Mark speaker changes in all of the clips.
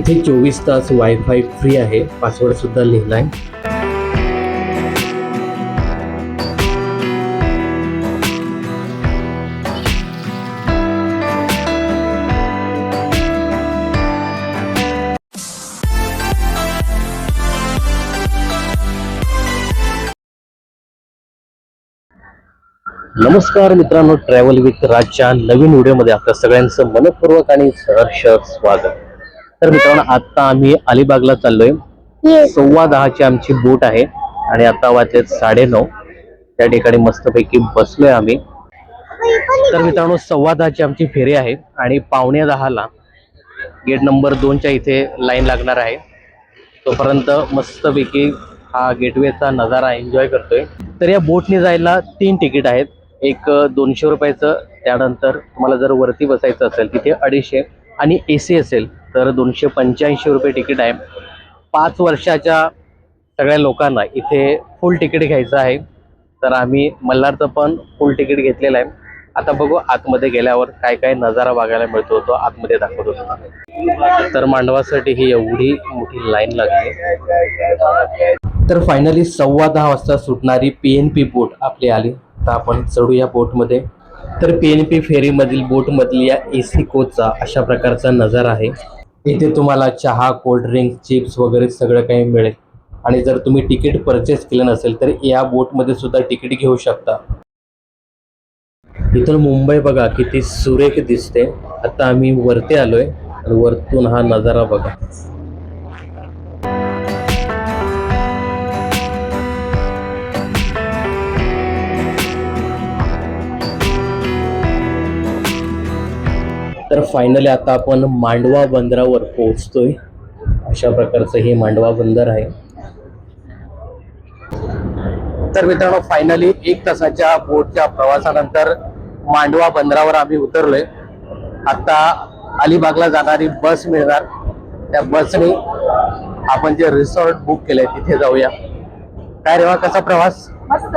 Speaker 1: इथे चोवीस तास वायफाय फ्री आहे. पासवर्ड सुद्धा लिहिलाय. नमस्कार मित्रांनो ट्रॅव्हल विथ राजच्या नवीन व्हिडिओमध्ये आपल्या सगळ्यांचं मनपूर्वक आणि सहर्ष स्वागत. तर मित्रांनो आता आम्ही अलिबागला चाललोय. सव्वा दहाची आमची बोट आहे आणि आता वाजलेत साडेनऊ त्या ठिकाणी मस्तपैकी बसलोय आम्ही. तर मित्रांनो सव्वा दहाची आमची फेरी आहे आणि पावणे दहाला गेट नंबर दोनच्या इथे लाईन लागणार आहे. तोपर्यंत मस्तपैकी हा गेटवेचा नजारा एन्जॉय करतोय. तर या बोटने जायला तीन तिकीट आहेत. एक दोनशे रुपयाचं. त्यानंतर तुम्हाला जर वरती बसायचं असेल तिथे अडीचशे आणि ए सी असेल तर दोनशे पंच्याऐंशी रुपये तिकीट आहे. पाच वर्षाच्या सगळ्या लोकांना इथे फुल तिकीट घ्यायचं आहे. तर आम्ही मल्हारचं पण फुल तिकीट घेतलेलं आहे. आता बघू आतमध्ये गेल्यावर काय काय नजारा बघायला मिळतो तो आतमध्ये दाखवत होतो तर मांडवासाठी ही एवढी मोठी लाईन लागली. तर फायनली सव्वा दहा वाजता सुटणारी पी एन पी बोट आपली आली. तर आपण चढू या बोटमध्ये तर पी एन पी फेरीमधील बोटमधील या ए सी कोचचा अशा प्रकारचा नजारा आहे. इथे तुम्हाला चहा कोल्ड्रिंक चिप्स वगैरे सगळं काही मिळेल. आणि जर तुम्ही तिकीट परचेस केलं नसेल तर या बोटमध्ये सुद्धा तिकीट घेऊ शकता. इथून मुंबई बघा किती सुरेख दिसते. आता आम्ही वरती आलोय. आणि वरतून हा नजारा बघा. तर फायनली आता आपण मांडवा बंदरावर पोहोचतोय. अशा प्रकारचं हे मांडवा बंदर आहे. तर मित्रांनो फायनली एक तासाच्या बोटच्या प्रवासानंतर मांडवा बंदरावर आम्ही उतरलोय. आता अलिबागला जाणारी बस मिळणार. त्या बसने आपण जे रिसॉर्ट बुक केलंय तिथे जाऊया. काय रेवा कसा प्रवास?
Speaker 2: मस्त.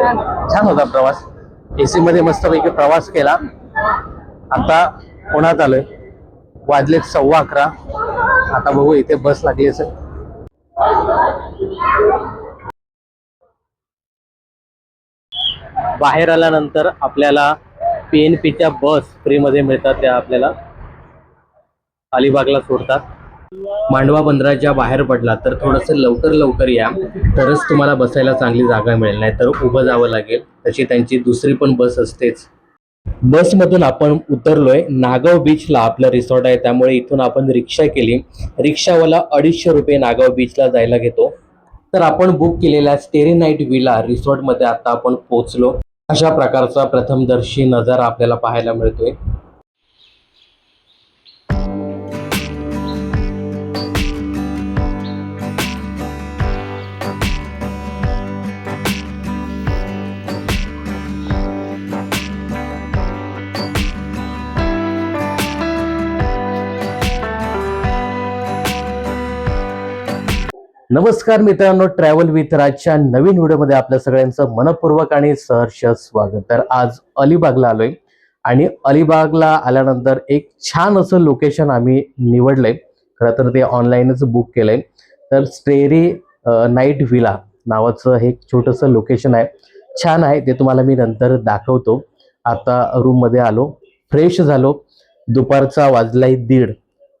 Speaker 1: छान. होता प्रवास. एसी मध्ये मस्तपैकी प्रवास केला. आता पुण्यात आलोय. वाजले सव्वा अकरा. आता बघू इथे बस लागली असेल. बाहेर आल्यानंतर आपल्याला पी बस फ्रीमध्ये मिळतात त्या आपल्याला अलिबागला सोडतात. मांडवा बंदराच्या बाहेर पडला तर थोडंसं लवकर लवकर या. तरच तुम्हाला बसायला चांगली जागा मिळेल नाही तर उभं जावं लागेल. तशी त्यांची दुसरी पण बस असतेच. बसमधून आपण उतरलोय. नागाव बीचला आपलं रिसॉर्ट आहे. त्यामुळे इथून आपण रिक्षा केली. रिक्षावाला अडीचशे रुपये नागाव बीचला जायला घेतो. तर आपण बुक केलेल्या स्टेरी नाईट विला रिसॉर्टमध्ये आता आपण पोहोचलो. अशा प्रकारचा प्रथमदर्शी नजारा आपल्याला पाहायला मिळतोय. नमस्कार मित्रांनो ट्रॅव्हल विथ राजच्या नवीन व्हिडिओमध्ये आपल्या सगळ्यांचं मनपूर्वक आणि सहर्ष स्वागत. तर आज अलिबागला आलोय. आणि अलिबागला आल्यानंतर एक छान असं लोकेशन आम्ही निवडलंय. खरं तर ते ऑनलाईनच बुक केलंय. तर स्टेरी नाईट विला नावाचं हे एक छोटंसं लोकेशन आहे. छान आहे ते तुम्हाला मी नंतर दाखवतो. आता रूममध्ये आलो फ्रेश झालो. दुपारचा वाजलाही दीड.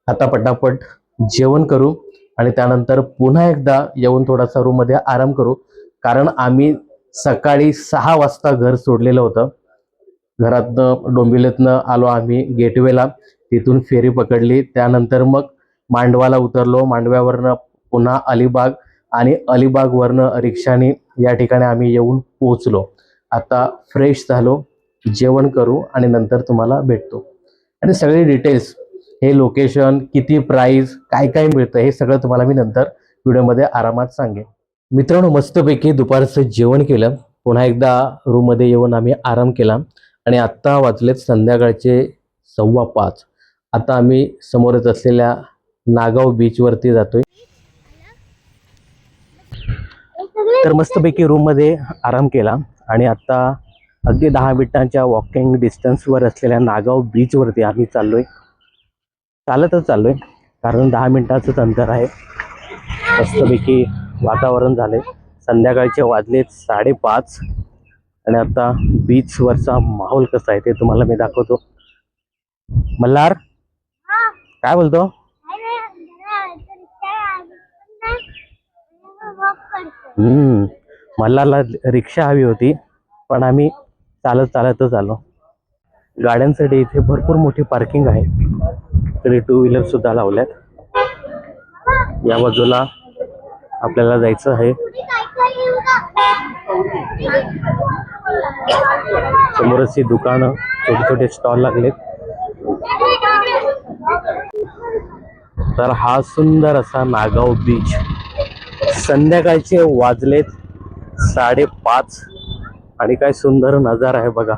Speaker 1: आता पटापट जेवण करू. आणि त्यानंतर पुन्हा एकदा येऊन थोडासा रूममध्ये आराम करू. कारण आम्ही सकाळी सहा वाजता घर सोडलेलं होतं. घरातनं डोंबिवलीतनं आलो आम्ही गेटवेला. तिथून फेरी पकडली. त्यानंतर मग मांडवाला उतरलो. मांडव्यावरनं पुन्हा अलिबाग आणि अलिबागवरनं रिक्षाने या ठिकाणी आम्ही येऊन पोहोचलो. आता फ्रेश झालो. जेवण करू आणि नंतर तुम्हाला भेटतो. आणि सगळे डिटेल्स हे लोकेशन किती प्राईज काय काय मिळतं हे सगळं तुम्हाला मी नंतर व्हिडिओमध्ये आरामात सांगेन. मित्रांनो मस्तपैकी दुपारचं जेवण केलं. पुन्हा एकदा रूममध्ये येऊन आम्ही आराम केला. आणि आत्ता वाजलेत संध्याकाळचे सव्वा पाच. आता आम्ही समोरच असलेल्या नागाव बीचवरती जातोय. तर मस्तपैकी रूममध्ये आराम केला. आणि आत्ता अगदी दहा मिनिटांच्या वॉकिंग डिस्टन्सवर असलेल्या नागाव बीचवरती आम्ही चाललोय. चालतच चाललोय. कारण दहा मिनिटाचंच अंतर आहे. मस्तपैकी वातावरण झाले संध्याकाळचे वाजलेत साडेपाच. आणि आता बीचवरचा माहोल कसा आहे ते तुम्हाला मी दाखवतो. मल्हार काय बोलतो? हम्म. मल्हारला रिक्षा हवी होती पण आम्ही चालत चालतच आलो. गाड्यांसाठी इथे भरपूर मोठी पार्किंग आहे. तरी टू व्हीलर सुद्धा लावल्यात. या बाजूला आपल्याला जायचं आहे. समोरच ही दुकानं छोटे छोटे स्टॉल लागलेत. तर हा सुंदर असा नागाव बीच संध्याकाळचे वाजलेत साडेपाच. आणि काय सुंदर नजारा आहे बघा.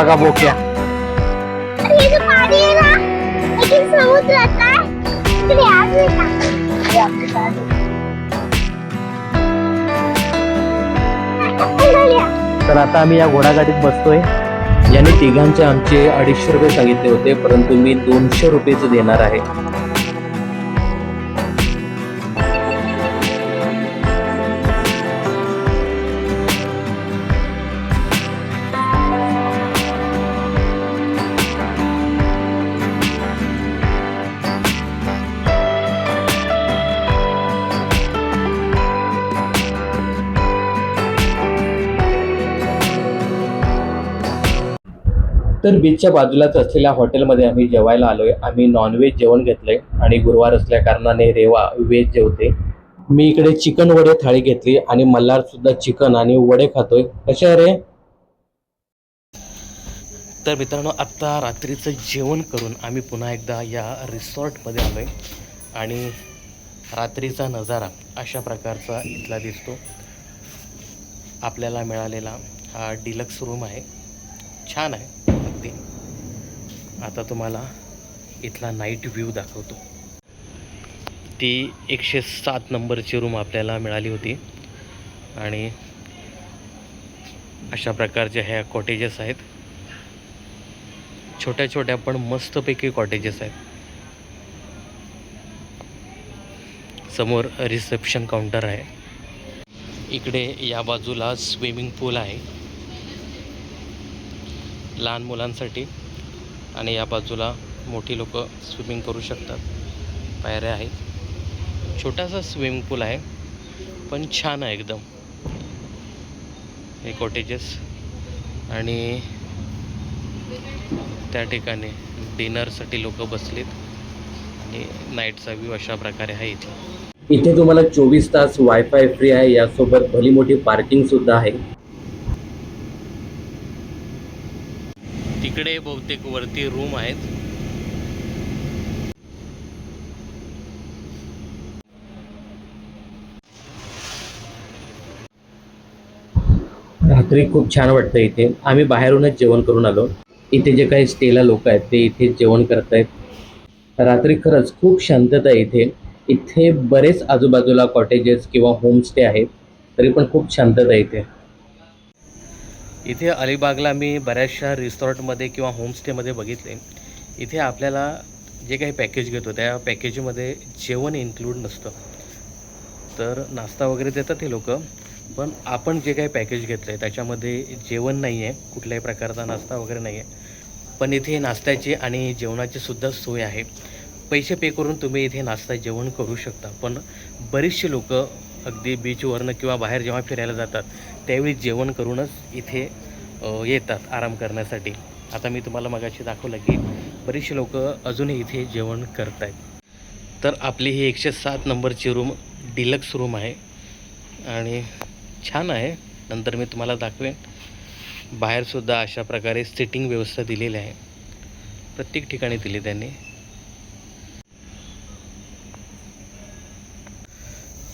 Speaker 1: बघा बोक्या तर आता आम्ही या घोडागाडीत बसतोय. याने तिघांचे आमचे अडीचशे रुपये सांगितले होते परंतु मी दोनशे रुपयेच देणार आहे. तर बीचच्या बाजूलाच असलेल्या हॉटेलमध्ये आम्ही जेवायला आलो आहे आम्ही नॉनव्हेज जेवण घेतलंय आणि गुरुवार असल्या कारणाने रेवा व्हेज जेवते. मी इकडे चिकन वडे थाळी घेतली आणि मल्हार सुद्धा चिकन आणि वडे खातोय. कसे रे? तर मित्रांनो आत्ता रात्रीचं जेवण करून आम्ही पुन्हा एकदा या रिसॉर्टमध्ये आलो आहे आणि रात्रीचा नजारा अशा प्रकारचा इथला दिसतो. आपल्याला मिळालेला हा डिलक्स रूम आहे. छान आहे. आता तुम्हाला इथला नाईट व्ह्यू दाखवतो. ती एकशे सात नंबरची रूम आपल्याला मिळाली होती. आणि अशा प्रकारच्या ह्या कॉटेजेस आहेत. छोट्या छोट्या पण मस्तपैकी कॉटेजेस आहेत. समोर रिसेप्शन काउंटर आहे. इकडे या बाजूला स्विमिंग पूल आहे. लहान मुलांसाठी. आणि या बाजूला मोठी लोक स्विमिंग करू शकतात. पायऱ्या आहेत. छोटासा स्विमिंग पूल आहे पण छान आहे एकदम. हे कॉटेजेस आणि त्या ठिकाणी डिनरसाठी लोक बसलेत. आणि नाईटचा व्ह्यू अशा प्रकारे आहे इथे. इथे तुम्हाला चोवीस तास वायफाय फ्री आहे. यासोबत भली मोठी पार्किंग सुद्धा आहे. तिकडे बहुतेक वरती रूम आहेत. रात्री खूप छान वाटतं इथे. आम्ही बाहेरूनच जेवण करून आलो. इथे जे काही स्टेला लोक आहेत ते इथे जेवण करत आहेत रात्री खरंच खूप शांतता इथे. इथे बरेच आजूबाजूला कॉटेजेस किंवा होमस्टे आहेत तरी पण खूप शांतता इथे. इथे अलिबागला मी बऱ्याचशा रिसॉर्टमध्ये किंवा होमस्टेमध्ये बघितले. इथे आपल्याला जे काही पॅकेज घेतो त्या पॅकेजमध्ये जेवण इन्क्लूड नसतं. तर नाश्ता वगैरे देतात हे लोक पण आपण जे काही पॅकेज घेतलं आहे त्याच्यामध्ये जेवण नाही आहे कुठल्याही प्रकारचा नाश्ता वगैरे नाही आहे पण इथे नाश्त्याची आणि जेवणाची सुद्धा सोय आहे. पैसे पे करून तुम्ही इथे नाश्ता जेवण करू शकता. पण बरीचशी लोक अगदी बीचवरनं किंवा बाहेर जेव्हा फिरायला जातात त्यावेळी जेवण करूनच इथे येतात आराम करण्यासाठी. आता मी तुम्हाला मगाशी दाखवलं की बरीचशी लोक अजूनही इथे जेवण करत आहेत तर आपली ही एकशे सात नंबरची रूम डिलक्स रूम आहे आणि छान आहे. नंतर मी तुम्हाला दाखवेन. बाहेरसुद्धा अशा प्रकारे सिटिंग व्यवस्था दिलेली आहे. प्रत्येक ठिकाणी दिली त्यांनी.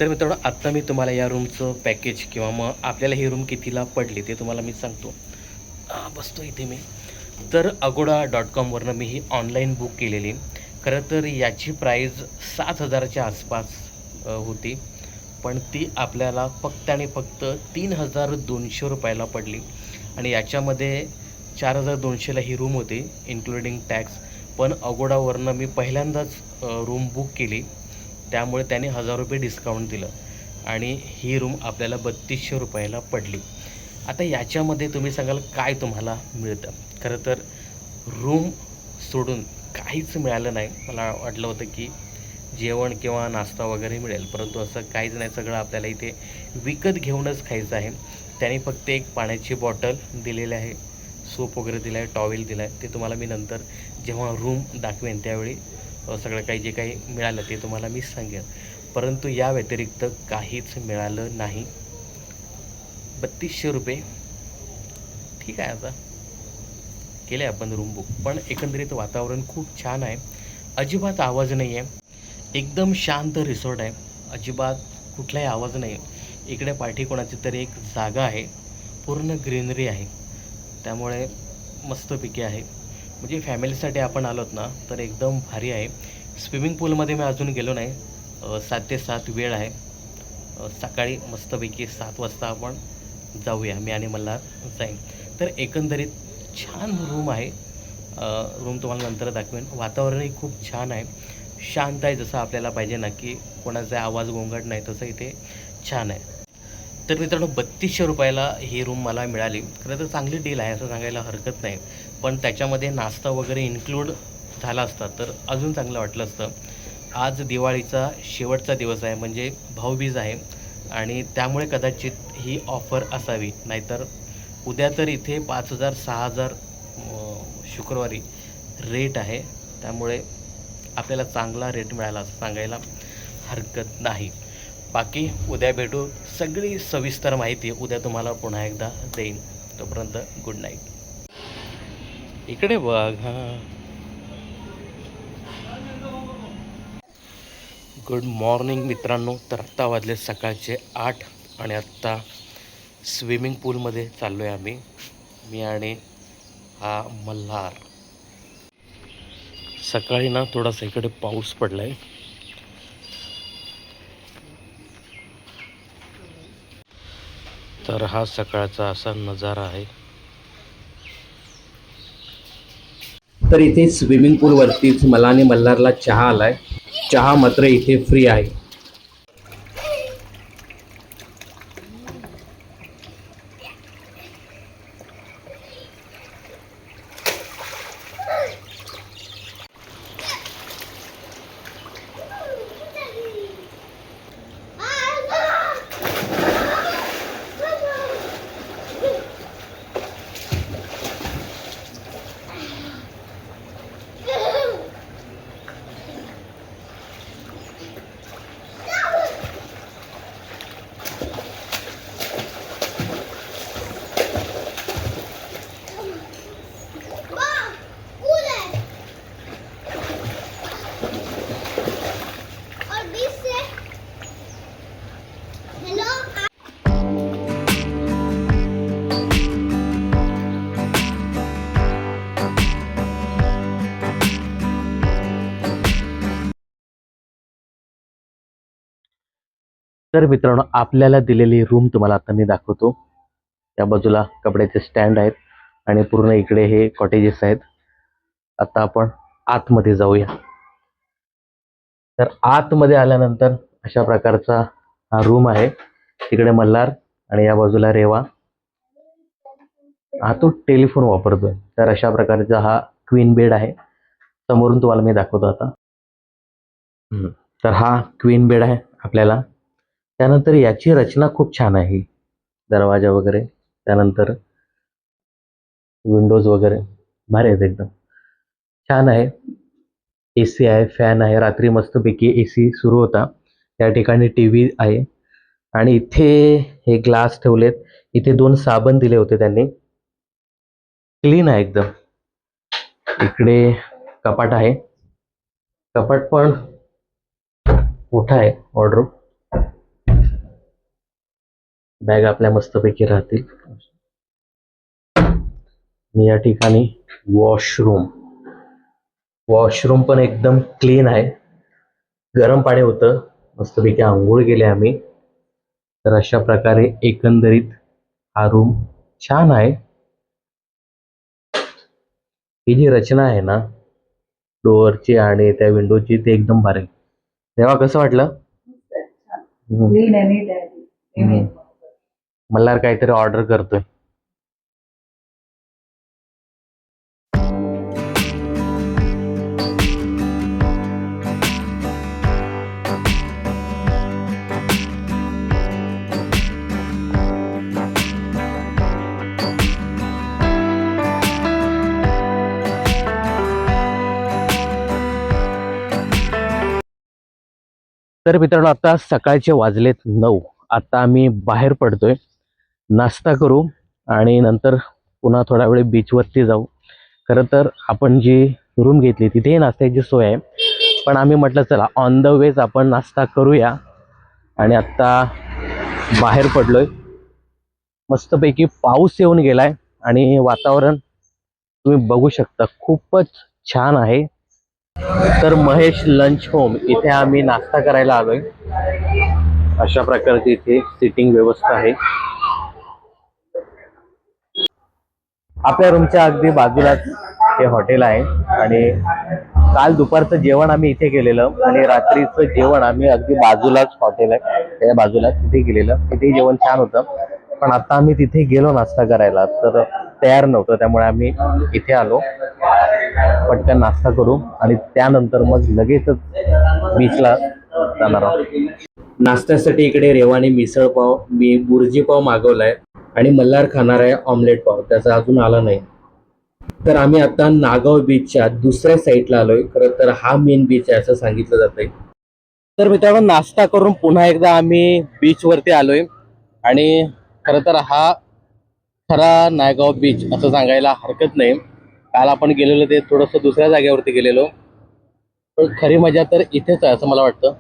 Speaker 1: तर मित्रांनो आत्ता मी तुम्हाला या रूमचं पॅकेज किंवा मग आपल्याला ही रूम कितीला पडली ते तुम्हाला मी सांगतो. बसतो इथे मी. तर अगोडा डॉट कॉमवरनं मी ही ऑनलाईन बुक केलेली. खरं तर याची प्राईज सात हजाराच्या आसपास होती. पण ती आपल्याला फक्त आणि फक्त तीन हजार दोनशे रुपयाला पडली. आणि याच्यामध्ये चार हजार दोनशेला ही रूम होती इन्क्लुडिंग टॅक्स पण अगोडावरनं मी पहिल्यांदाच रूम बुक केली. त्यामुळे त्याने हजार रुपये डिस्काउंट दिलं. आणि ही रूम आपल्याला बत्तीसशे रुपयाला पडली. आता याच्यामध्ये तुम्ही सांगाल काय तुम्हाला मिळतं? खरं तर रूम सोडून काहीच मिळालं नाही. मला वाटलं होतं की जेवण किंवा नाश्ता वगैरे मिळेल. परंतु असं काहीच नाही. सगळं आपल्याला इथे विकत घेऊनच खायचं आहे. त्याने फक्त एक पाण्याची बॉटल दिलेली आहे. सूप वगैरे दिलं आहे टॉवेल दिला आहे ते तुम्हाला मी नंतर जेव्हा रूम दाखवेन त्यावेळी सगळं काही जे काही मिळालं ते तुम्हाला मी सांगेन. परंतु या व्यतिरिक्त काहीच मिळालं नाही. बत्तीसशे रुपये. ठीक आहे आता. केले आपण रूम बुक पण एकंदरीत वातावरण खूप छान आहे. अजिबात आवाज नाही आहे एकदम शांत रिसॉर्ट आहे. अजिबात कुठलाही आवाज नाही आहे इकडे पाठी कोणाची तरी एक जागा आहे. पूर्ण ग्रीनरी आहे. त्यामुळे मस्तपैकी आहे. म्हणजे फॅमिलीसाठी आपण आलोत ना तर एकदम भारी आहे. स्विमिंग पूलमध्ये मी अजून गेलो नाही. सात ते सात वेळ आहे. सकाळी मस्तपैकी सात वाजता आपण जाऊया मी आणि मला जाईन. तर एकंदरीत छान रूम आहे. रूम तुम्हाला नंतर दाखवेन. वातावरणही खूप छान आहे. शांत आहे जसं आपल्याला पाहिजे ना की कोणाचा आवाज गोंगाट नाही तसं इथे छान आहे. तर मित्रांनो बत्तीसशे रुपयाला ही रूम मला मिळाली. खरं तर चांगली डील आहे असं सांगायला हरकत नाही. पण त्याच्यामध्ये नाश्ता वगैरे इन्क्लूड झाला असता तर अजून चांगलं वाटलं असतं. आज दिवाळीचा शेवटचा दिवस आहे म्हणजे भाऊबीज आहे. आणि त्यामुळे कदाचित ही ऑफर असावी. नाहीतर उद्या तर इथे पाच हजार सहा हजार शुक्रवारी रेट आहे. त्यामुळे आपल्याला चांगला रेट मिळाला असं सांगायला हरकत नाही. बाकी उद्या भेटू. सगळी सविस्तर माहिती उद्या तुम्हाला पुन्हा एकदा देईन. तोपर्यंत गुड नाईट इकडे बघ हां. गुड मॉर्निंग मित्रांनो. तर आत्ता वाजले सकाळचे आठ आणि आत्ता स्विमिंग पूलमध्ये चाललो आहे आम्ही. मी आणि हा मल्हार. सकाळी ना थोडासा इकडे पाऊस पडला आहे तर हा सकाळचा असा नजारा आहे. तर इथे स्विमिंग पूलवरतीच मला आणि मल्हारला चहा आला आहे चहा मात्र इथे फ्री आहे. तर मित्रांनो आपल्याला दिलेली रूम तुम्हाला आता मी दाखवतो. त्या बाजूला कपड्याचे स्टँड आहेत आणि पूर्ण इकडे हे कॉटेजेस आहेत. आता आपण आतमध्ये जाऊया. तर आतमध्ये आल्यानंतर अशा प्रकारचा हा रूम आहे. तिकडे मल्हार आणि या बाजूला रेवा. हा तो टेलिफोन वापरतोय. तर अशा प्रकारचा हा क्वीन बेड आहे. समोरून तुम्हाला मी दाखवतो आता. तर हा क्वीन बेड आहे आपल्याला. त्यानंतर याची रचना खूप छान आहे. दरवाजा वगैरे त्यानंतर विंडोज वगैरे भारी आहेत एकदम. छान आहे. ए सी आहे फॅन आहे रात्री मस्तपैकी ए सी सुरू होता. त्या ठिकाणी टी व्ही आहे. आणि इथे हे ग्लास ठेवलेत. इथे दोन साबण दिले होते त्यांनी. क्लीन आहे एकदम. इकडे कपाट आहे. कपाट पण मोठा आहे ऑर्डर बॅग आपल्या मस्तपैकी राहतील. आणि या ठिकाणी वॉशरूम. वॉशरूम पण एकदम क्लीन आहे. गरम पाणी होतं. मस्तपैकी आंघोळ केले आम्ही. तर अशा प्रकारे एकंदरीत हा रूम छान आहे. ही जी रचना आहे ना डोअरची आणि त्या विंडोची ते एकदम भारी. तेव्हा कसं वाटलं? मला मल्हार काहीतरी ऑर्डर करतोय. तर मित्रांनो आता सकाळचे वाजलेत नऊ. आता आम्ही बाहेर पडतोय. नाश्ता करू आणि नंतर पुन्हा थोडा वेळ बीचवरती जाऊ. खरं तर आपण जी रूम घेतली तिथेही नाश्त्याची सोय आहे. पण आम्ही म्हटलं चला ऑन द वेज आपण नाश्ता करूया. आणि आत्ता बाहेर पडलोय. मस्तपैकी पाऊस येऊन गेलाय आणि वातावरण तुम्ही बघू शकता खूपच छान आहे. तर महेश लंच होम इथे आम्ही नाश्ता करायला आलोय. अशा प्रकारची इथे सिटिंग व्यवस्था आहे. आपल्या रूमच्या अगदी बाजूलाच हे हॉटेल आहे. आणि काल दुपारचं जेवण आम्ही इथे केलेलं आणि रात्रीचं जेवण आम्ही अगदी बाजूलाच हॉटेल आहे. त्या बाजूला तिथे गेलेलं तिथे जेवण छान होतं. पण आता आम्ही तिथे गेलो नाश्ता करायला तर तयार नव्हतं. त्यामुळे आम्ही इथे आलो. पटकन नाश्ता करू आणि त्यानंतर मग लगेचच बीचला जाणार आहोत. नाश्त्यासाठी इकडे रेवाणी मिसळ पाव मी बुर्जी पाव मागवलाय. आणि मल्हार खाणार आहे ऑमलेट पाव त्याचा अजून आला नाही. तर आम्ही आता नागाव बीचच्या दुसऱ्या साईडला आलोय. खरं तर हा मेन बीच आहे असं सांगितलं जातंय. तर मित्रांनो नाश्ता करून पुन्हा एकदा आम्ही बीचवरती आलोय. आणि खरं तर हा खरा नायगाव बीच असं सांगायला हरकत नाही. काल आपण गेलेलो ते थोडंसं दुसऱ्या जागेवरती गेलेलो. पण खरी मजा तर इथेच आहे असं मला वाटतं.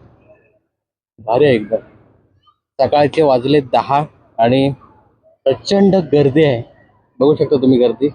Speaker 1: भारी आहे एकदम. सकाळचे वाजले दहा आणि प्रचंड गर्दी आहे. बघू शकता तुम्ही गर्दी.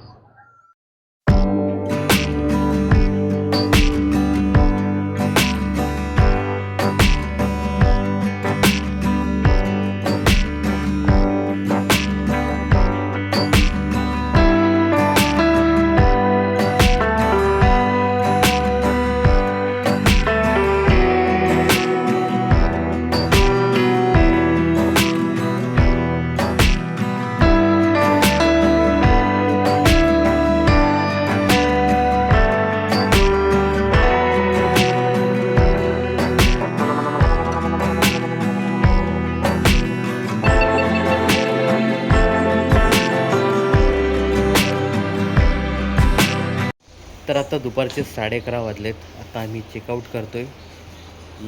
Speaker 1: दुपारचे साडे अकरा वाजलेत. आता आम्ही चेकआउट करतोय.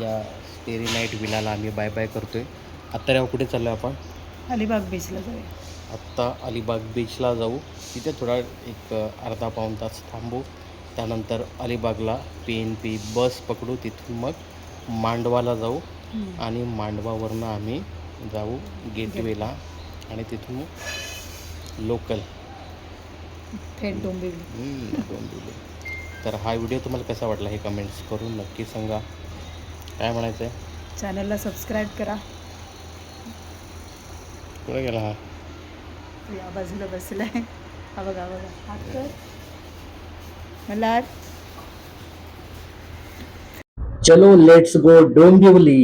Speaker 1: या स्टेरी नाईट विलाला आम्ही बाय बाय करतोय. आता रेवा कुठे चाललो आपण?
Speaker 3: अलिबाग बीचला जाऊया.
Speaker 1: आत्ता अलिबाग बीचला जाऊ. तिथे थोडा एक अर्धा पाऊण तास थांबू. त्यानंतर अलिबागला पी एन पी बस पकडू. तिथून मग मांडवाला जाऊ. आणि मांडवावरनं आम्ही जाऊ गेटवेला. आणि तिथून लोकल
Speaker 3: थेट डोंबिवली.
Speaker 1: डोंबिवली. तर हा व्हिडिओ तुम्हाला कसा वाटला हे कमेंट्स करून नक्की सांगा. काय म्हणायचं आहे
Speaker 3: चॅनलला सबस्क्राईब करा.
Speaker 1: कुठे गेला हा.
Speaker 3: या बाजूला बसलाय. हा बघा हा बघा. हात कर. मला
Speaker 1: चलो लेट्स गो डोंबिवली.